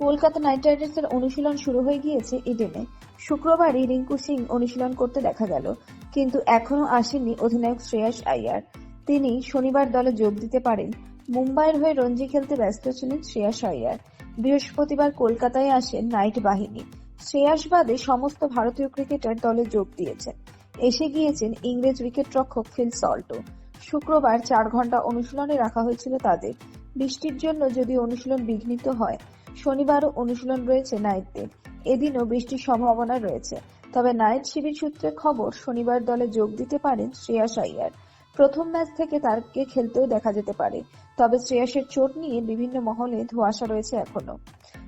Kolkata night রাইডার্সের অনুশীলন শুরু হয়ে গিয়েছে ইডেনে। শুক্রবারই রিঙ্কু সিং অনুশীলন করতে দেখা গেল, কিন্তু এখনও আসেননি অধিনায়ক শ্রেয়াস আইয়ার তিনি শনিবার দলে যোগ দিতে পারেন। মুম্বাইয়ের হয়ে রঞ্জি খেলতে ব্যস্ত ছিলেন শ্রেয়াস আইয়ার বৃহস্পতিবার কলকাতায় আসেন নাইট বাহিনী। শ্রেয়াস বাদে সমস্ত ভারতীয় ক্রিকেটার দলে যোগ দিয়েছেন। এসে গিয়েছেন ইংরেজ উইকেটরক্ষক ফিল সল্টো শুক্রবার চার ঘণ্টা অনুশীলনে রাখা হয়েছিল তাদের। বৃষ্টির জন্য যদি অনুশীলন বিঘ্নিত হয় শনিবারও অনুশীলন রয়েছে নাইটদের। এদিনও বৃষ্টির সম্ভাবনা রয়েছে। তবে নাইট শিবির সূত্রে খবর, শনিবার দলে যোগ দিতে পারেন শ্রেয়াস আইয়ার প্রথম ম্যাচ থেকে তাকে খেলতেও দেখা যেতে পারে। তবে শ্রেয়াসের চোট নিয়ে বিভিন্ন মহলে ধোঁয়াশা রয়েছে এখনও।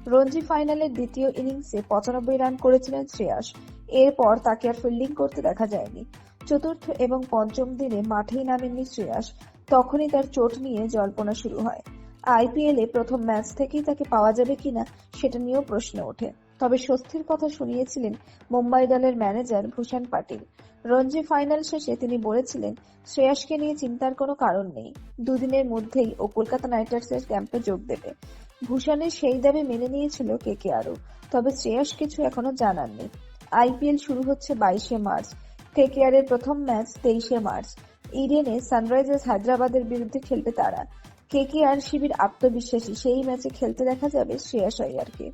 রঞ্জি ফাইনালের দ্বিতীয় ইনিংসে পঁচানব্বই রান করেছিলেন শ্রেয়াস। এরপর তাকে আর ফিল্ডিং করতে দেখা যায়নি। চতুর্থ এবং পঞ্চম দিনে মাঠেই নামেননি শ্রেয়াস। তখনই তার চোট নিয়ে জল্পনা শুরু হয়। আইপিএল প্রথম ম্যাচ থেকেই তাকে পাওয়া যাবে কিনা সেটা নিয়েও প্রশ্ন ওঠে। তবে স্বস্তির কথা শুনিয়েছিলেন মুম্বাই দলের ম্যানেজার ভূষণ পাটিল। রঞ্জি ফাইনাল শেষে তিনি বলেছিলেন, শ্রেয়াসকে নিয়ে চিন্তার কোনো কারণ নেই। দুদিনের মধ্যেই ও কলকাতা নাইট রাইডার্সের ক্যাম্পে যোগ দেবে। ভূষণের সেই দাবি মেনে নিয়েছিল কে কে আরও। তবে শ্রেয়াস কিছু এখনও জানাননি আইপিএল শুরু হচ্ছে বাইশে মার্চ। কেকেআরের প্রথম ম্যাচ তেইশে মার্চ। ইডেনে সানরাইজার্স হায়দ্রাবাদের বিরুদ্ধে খেলবে তারা। কেকেআর শিবির আত্মবিশ্বাসী সেই ম্যাচে খেলতে দেখা যাবে শ্রেয়াস আইয়ারকে